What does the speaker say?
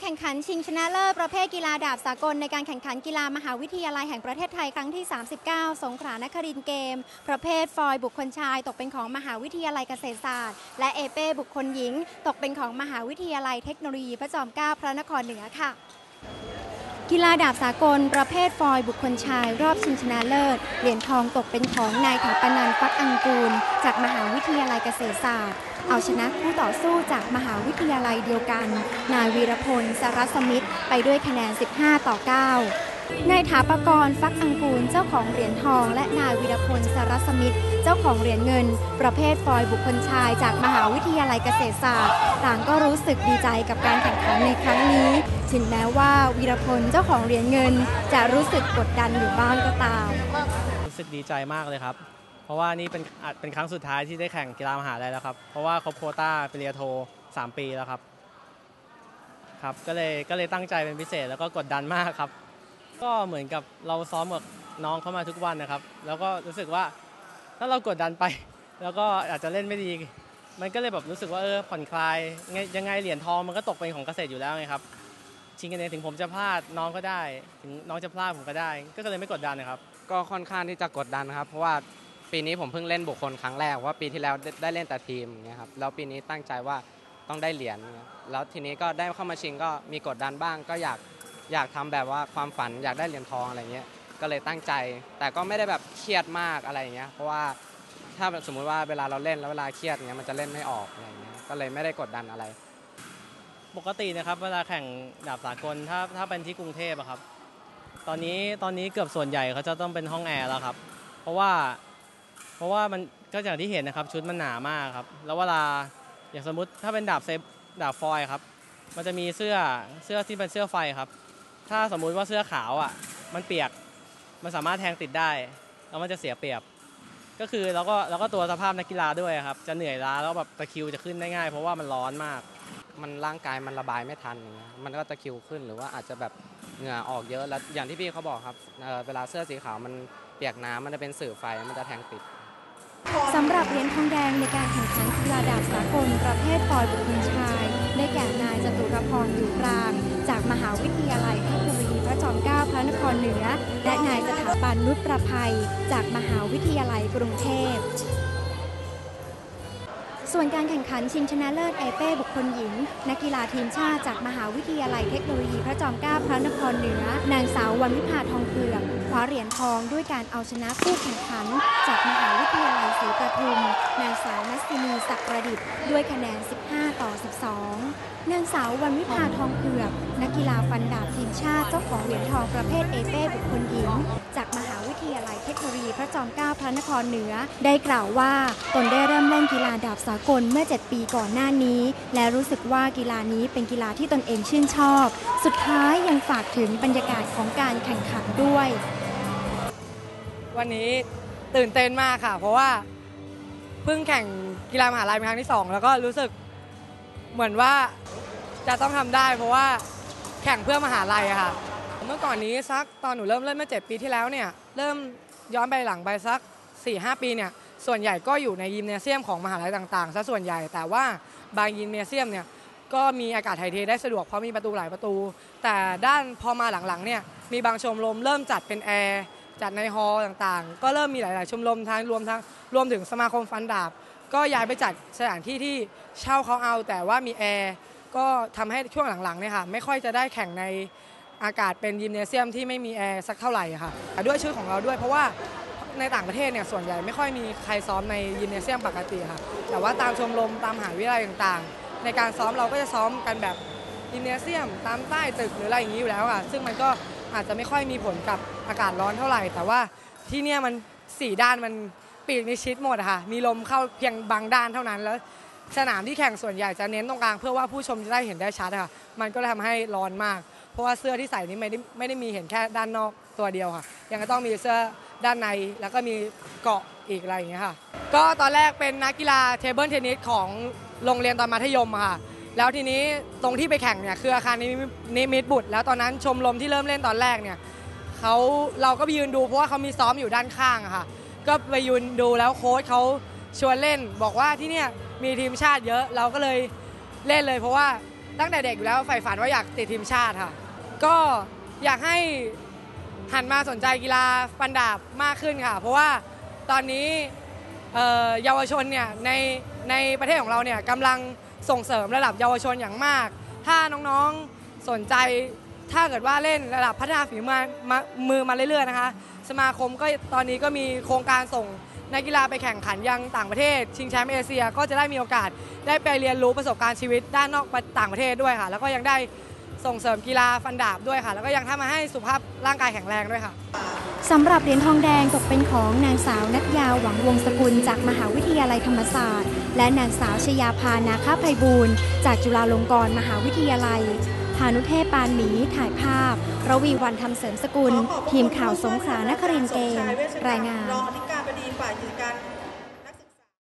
แข่งขันชิงชนะเลิศประเภทกีฬาดาบสากลในการแข่งขันกีฬามหาวิทยาลัยแห่งประเทศไทยครั้งที่ 39 สงขลานครินเกม ประเภทฟอยล์บุคคลชาย ตกเป็นของมหาวิทยาลัยเกษตรศาสตร์ และเอเป้บุคคลหญิง ตกเป็นของมหาวิทยาลัยเทคโนโลยีพระจอมเกล้าพระนครเหนือค่ะ กีฬาดาบสากล ประเภทฟอยบุคคลชาย รอบชิงชนะเลิศ เหรียญทองตกเป็นของนายถาปนันฟักอังกูล จากมหาวิทยาลัยเกษตรศาสตร์ เอาชนะคู่ต่อสู้จากมหาวิทยาลัยเดียวกัน นายวีรพลสรัสมิตรไปด้วยคะแนน 15 ต่อ 9 นายถาปกรณ์ฟักอังกูลเจ้าของเหรียญทอง และนายวีรพลสารสมิตรเจ้าของเหรียญเงิน ประเภทฟอยบุคคลชายจากมหาวิทยาลัยเกษตรศาสตร์ ต่างก็รู้สึกดีใจกับการแข่งขันในครั้งนี้ถึงแม้ว่าวีรพลเจ้าของเหรียญเงิน จะรู้สึกกดดันอยู่บ้างก็ตามรู้สึกดีใจมากเลยครับ เพราะว่านี่เป็นอาจเป็นครั้งสุดท้ายที่ได้แข่งกีฬามหาลัยแล้วครับเพราะว่าครบโควต้าปริญญาโท3 ปีแล้วครับครับก็เลยก็เลยตั้งใจเป็นพิเศษแล้วก็กดดันมากครับ ก็เหมือนกับเราซ้อมกับน้องเข้ามาทุกวันนะครับ แล้วก็รู้สึกว่าถ้าเรากดดันไป แล้วก็อาจจะเล่นไม่ดี มันก็เลยแบบรู้สึกว่าเออผ่อนคลายไงยังไงเหรียญทองมันก็ตกเป็นของเกษตรอยู่แล้วไงครับชิงกันเองถึงผมจะพลาดน้องก็ได้ ถึงน้องจะพลาดผมก็ได้ ก็เลยไม่กดดันนะครับ ก็ค่อนข้างที่จะกดดันครับ เพราะว่าปีนี้ผมเพิ่งเล่นบุคคลครั้งแรกว่าปีที่แล้วได้เล่นแต่ทีมเงี้ยครับแล้วปีนี้ตั้งใจว่าต้องได้เหรียญแล้วทีนี้ก็ได้เข้ามาชิงก็มีกดดันบ้าง ก็อยาก อยากทำแบบว่าความฝันอยากได้เหรียญทองอะไรเงี้ยก็เลยตั้งใจ แต่ก็ไม่ได้แบบเครียดมากอะไรเงี้ยเพราะว่าถ้าสมมุติว่าเวลาเราเล่นแล้วเวลาเครียดเงี้ยมันจะเล่นไม่ออกอะไรเงี้ยก็เลยไม่ได้กดดันอะไร ปกตินะครับเวลาแข่งดาบสากลถ้าถ้าเป็นที่กรุงเทพอะครับ ตอนนี้ตอนนี้เกือบส่วนใหญ่เขาจะต้องเป็นห้องแอร์แล้วครับ เพราะว่าเพราะว่ามันก็อย่างที่เห็นนะครับชุดมันหนามากครับแล้วเวลาอย่างสมมติถ้าเป็นดาบเซฟดาบฟอยครับมันจะมีเสื้อเสื้อที่เป็นเสื้อไฟครับ ถ้าสมมุติว่าเสื้อขาวอะ มันเปียก มันสามารถแทงติดได้ แล้วมันจะเสียเปรียบ ก็คือแล้วก็แล้วก็ตัวสภาพนักกีฬาด้วยครับ จะเหนื่อยล้าแล้วแบบตะคริวจะขึ้นได้ง่าย เพราะว่ามันร้อนมาก มันร่างกายมันระบายไม่ทันอย่างเงี้ย มันก็ตะคริวขึ้นหรือว่าอาจจะแบบเหงื่อออกเยอะ แล้วอย่างที่พี่เขาบอกครับเเวลาเสื้อสีขาวมันเปียกน้ำมันจะเป็นสื่อไฟ มันจะแทงติด สำหรับเหรียญทองแดงในการแข่งขันกีฬาดาบสากลประเภทปอยล์บุคคลชาย ได้แก่นายจตุรพรอยู่กลาง จากมหาวิทยาลัยเทคโนโลยีพระจอมเกล้าพระนครเหนือ และนายสถาบันนุชประภัย จากมหาวิทยาลัยกรุงเทพ ส่วนการแข่งขันชิงชนะเลิศเอเป้บุคคลหญิง นักกีฬาทีมชาติจากมหาวิทยาลัยเทคโนโลยีพระจอมเกล้าพระนครเหนือ นางสาววันวิภาทองเผือกคว้าเหรียญทองด้วยการเอาชนะคู่แข่งขัน จากมหาวิทยาลัยศรีประทุม นางสาวนัสตินีศักดิ์ประดิษฐ์ด้วยคะแนน 15 นางสาววันวิภาทองเผือก นักกีฬาฟันดาบทีมชาติเจ้าของเหรียญทองประเภทเอเป้บุคคลหญิง จากมหาวิทยาลัยเทคโนโลยีพระจอมเกล้าพระนครเหนือ ได้กล่าวว่า ตนได้เริ่มเล่นกีฬาดาบสากลเมื่อ 7 ปีก่อนหน้านี้ และรู้สึกว่ากีฬานี้เป็นกีฬาที่ตนเองชื่นชอบ สุดท้ายยังฝากถึงบรรยากาศของการแข่งขันด้วย วันนี้ตื่นเต้นมากค่ะ เพราะว่าเพิ่งแข่งกีฬามหาลัยเป็นครั้งที่สองแล้วก็รู้สึกเหมือนว่า จะต้องทำได้ เพราะว่าแข่งเพื่อมหาลัยค่ะ เมื่อก่อนนี้สักตอนหนูเริ่มเล่นเมื่อเจ็ดปีที่แล้วเนี่ยเริ่มย้อนไปหลังไปสัก4ี่หปีเนี่ยส่วนใหญ่ก็อยู่ในยิมเนเซียมของมหาลัยต่างๆซะส่วนใหญ่แต่ว่าบางยิมเนเซียมเนี่ยก็มีอากาศถ่ายเทได้สะดวกเพราะมีประตูหลายประตู แต่ด้านพอมาหลังๆเนี่ยมีบางชมรมเริ่มจัดเป็นแอร์จัดในฮอลล์ต่างๆ ก็เริ่มมีหลาย ๆ ชมรมทั้งรวมทั้งรวมถึงสมาคมฟันดาบ ก็ย้ายไปจัดสถานที่ที่เช่าเขาเอาแต่ว่ามีแอร์ ก็ทำให้ช่วงหลังๆเนี่ยค่ะไม่ค่อยจะได้แข่งในอากาศเป็นยิมเนเซียมที่ไม่มีแอร์สักเท่าไหร่ค่ะด้วยชื่อของเราด้วยเพราะว่าในต่างประเทศเนี่ยส่วนใหญ่ไม่ค่อยมีใครซ้อมในยิมเนเซียมปกติค่ะ แต่ว่าตามชมรมตามมหาวิทยาลัยต่างๆ ในการซ้อมเราก็จะซ้อมกันแบบยิมเนเซียม ตามใต้ตึกหรืออะไรอย่างนี้อยู่แล้วค่ะซึ่งมันก็อาจจะไม่ค่อยมีผลกับอากาศร้อนเท่าไหร่ แต่ว่าที่เนี่ยมันสี่ด้านมันปีกในชิดหมดค่ะมีลมเข้าเพียงบางด้านเท่านั้นแล้ว สนามที่แข่งส่วนใหญ่จะเน้นตรงกลางเพื่อว่าผู้ชมจะได้เห็นได้ชัดค่ะ มันก็เลยทำให้ร้อนมาก เพราะว่าเสื้อที่ใส่นี่ไม่ได้ไม่ได้มีเห็นแค่ด้านนอกตัวเดียวค่ะ ยังต้องมีเสื้อด้านในแล้วก็มีเกาะอีกอะไรอย่างเงี้ยค่ะ ก็ตอนแรกเป็นนักกีฬาเทเบิลเทนนิสของโรงเรียนตอนมัธยมค่ะ แล้วทีนี้ตรงที่ไปแข่งเนี่ยคืออาคารนิมิตบุตร แล้วตอนนั้นชมรมที่เริ่มเล่นตอนแรกเนี่ยเขาเราก็ไปยืนดูเพราะว่าเขามีซ้อมอยู่ด้านข้างค่ะ ก็ไปยืนดูแล้วโค้ชเขาชวนเล่นบอกว่าที่เนี่ย มีทีมชาติเยอะเราก็เลยเล่นเลย เพราะว่าตั้งแต่เด็กอยู่แล้วใฝ่ฝันว่าอยากติดทีมชาติค่ะ ก็อยากให้หันมาสนใจกีฬาฟันดาบมากขึ้นค่ะ เพราะว่าตอนนี้เยาวชนเนี่ยในในประเทศของเราเนี่ยกำลังส่งเสริมระดับเยาวชนอย่างมาก ถ้าน้องๆสนใจถ้าเกิดว่าเล่นระดับพัฒนาฝีมือมือมาเรื่อยๆนะคะ สมาคมก็ตอนนี้ก็มีโครงการส่ง นักกีฬาไปแข่งขันยังต่างประเทศ ชิงแชมป์เอเชียก็จะได้มีโอกาส ได้ไปเรียนรู้ประสบการณ์ชีวิตด้านนอกต่างประเทศด้วยค่ะ แล้วก็ยังได้ส่งเสริมกีฬาฟันดาบด้วยค่ะ แล้วก็ยังทำมาให้สุขภาพร่างกายแข็งแรงด้วยค่ะสำหรับเหรียญทองแดงตกเป็นของนางสาวนัทยาหวังวงศกุลจากมหาวิทยาลัยธรรมศาสตร์ และนางสาวชยาพานาคาภัยบูรณ์จากจุฬาลงกรณ์มหาวิทยาลัยพานุเทพปานหมีถ่ายภาพระวีวันทำเสริมสกุล ทีมข่าวสงขลานครินเกมรายงาน ฝ่ายกิจการ